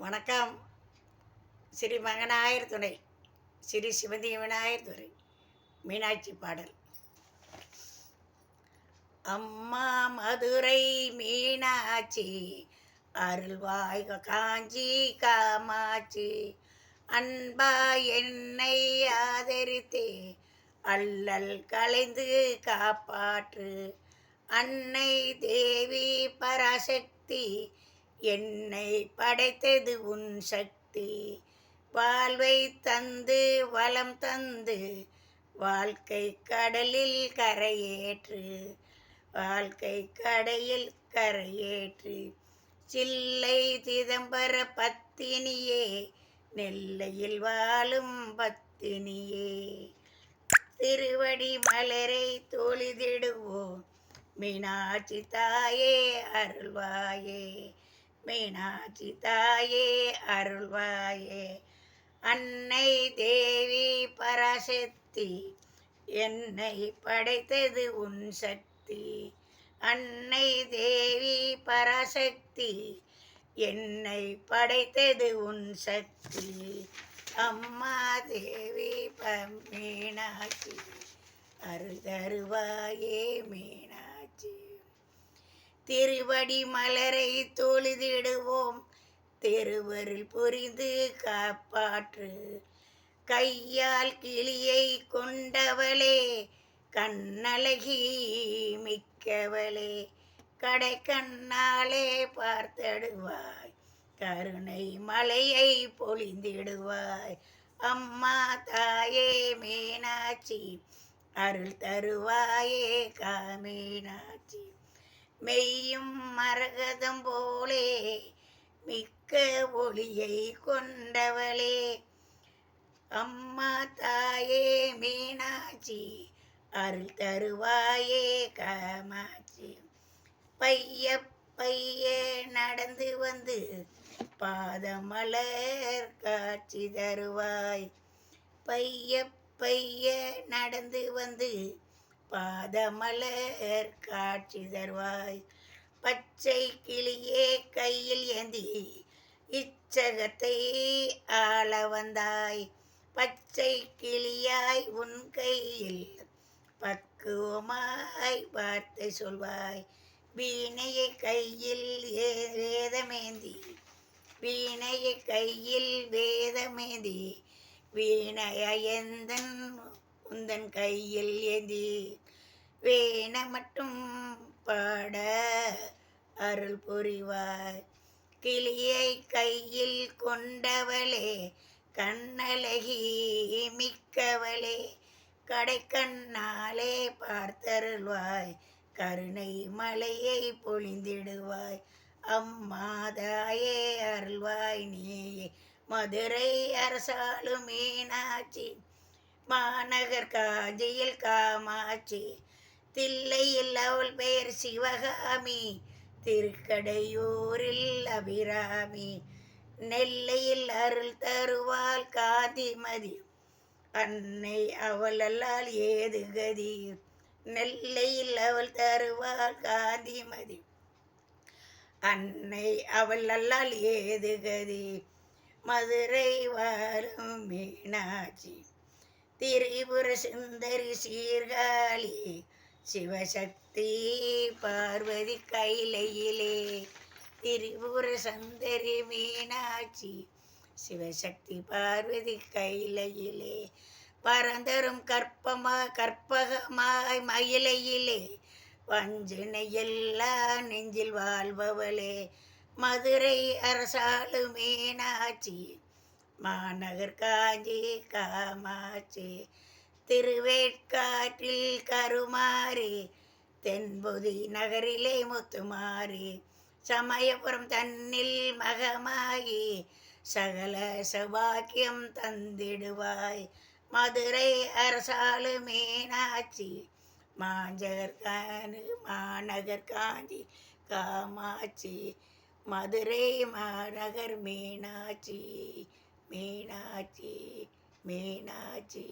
வணக்கம். ஸ்ரீ மகனாயர் துணை. ஸ்ரீ சிவந்தி விநாயகர் துறை. மீனாட்சி பாடல். அம்மா மதுரை மீனாட்சி அருள்வாய் காஞ்சி காமாட்சி அன்பா என்னை ஆதரித்தே அல்லல் கலைந்து காப்பாற்று அன்னை தேவி பராசக்தி என்னை படைத்தது உன் சக்தி. வாழ்வை தந்து வளம் தந்து வாழ்க்கை கடலில் கரையேற்று வாழ்க்கை கடையில் கரையேற்று. சில்லை சிதம்பர பத்தினியே நெல்லையில் வாழும் பத்தினியே. திருவடி மலரை தொழுதிடுவோம் மீனாட்சி தாயே அருள்வாயே. மீனாட்சி தாயே அருள்வாயே. அன்னை தேவி பராசக்தி என்னை படைத்தது உன் சக்தி. அன்னை தேவி பராசக்தி என்னை படைத்தது உன் சக்தி. அம்மா தேவி மீனாட்சி அருள் தருவாயே மீனாட்சி திருவடி மலரை தொழுதிடுவோம். திருவருள் புரிந்து காப்பாற்று. கையால் கிளியை கொண்டவளே கண்ணழகி மிக்கவளே கடை கண்ணாலே பார்த்தடுவாய். கருணை மலையை பொழிந்திடுவாய். அம்மா தாயே மீனாட்சி அருள் தருவாயே காமீனாட்சி. மெய்யும் மரகதம் போலே மிக்க ஒளியை கொண்டவளே. அம்மா தாயே மீனாட்சி அருள் தருவாயே காமாட்சி. பைய பைய நடந்து வந்து பாதமலர் காட்சி தருவாய். பைய பைய நடந்து வந்து பாதமலர் காட்சி தருவாய். பச்சை கிளியே கையில் ஏந்தி இச்சகத்தை ஆள வந்தாய். பச்சை கிளியாய் உன் கையில் பக்குவமாய் வார்த்தை சொல்வாய். வீணையை கையில் ஏ- வேதமேந்தி வீணையை கையில் வேதமேந்தி வீணையந்தன் உந்தன் கையில் ஏந்தி வேண மட்டும் பாட அருள் புரிவாய். கிளியை கையில் கொண்டவளே கண்ணழகி மிக்கவளே கடைக்கண்ணாலே பார்த்தருள்வாய். கருணை மலையை பொழிந்திடுவாய். அம்மாதாயே அருள்வாய் நீயே மதுரை அரசாலும் மீனாட்சி மாநகர் காஞ்சியில் காமாட்சி தில்லையில் அவள் பெயர் சிவகாமி திருக்கடையூரில் அபிராமி நெல்லையில் அருள் தருவாள் காந்திமதி. அன்னை அவளல்லால் ஏது கதி நெல்லையில் அவள் தருவாள் காந்திமதி. அன்னை அவள் அல்லால் ஏது கதி மதுரை வாழும் மீனாட்சி. திரிபுர சுந்தரி சீர்காழி சிவசக்தி பார்வதி கைலையிலே. திரிபுர சுந்தரி மீனாட்சி சிவசக்தி பார்வதி கைலையிலே. பரந்தரும் கற்பமா கற்பகமாய் மயிலையிலே. வஞ்சனை எல்லா நெஞ்சில் வாழ்பவளே. மதுரை அரசாளு மீனாட்சி மாநகர் காஞ்சி காமாட்சி திருவேட்காற்றில் கருமாறி தென்புதி நகரிலே முத்துமாறி சமயபுரம் தன்னில் மகமாகி சகல சௌபாக்கியம் தந்திடுவாய் மதுரை அரசாலு மீனாட்சி மாஞ்சகர் காணு மாநகர் காஞ்சி காமாட்சி மதுரை மாநகர் மீனாட்சி. மீனாட்சி மீனாட்சி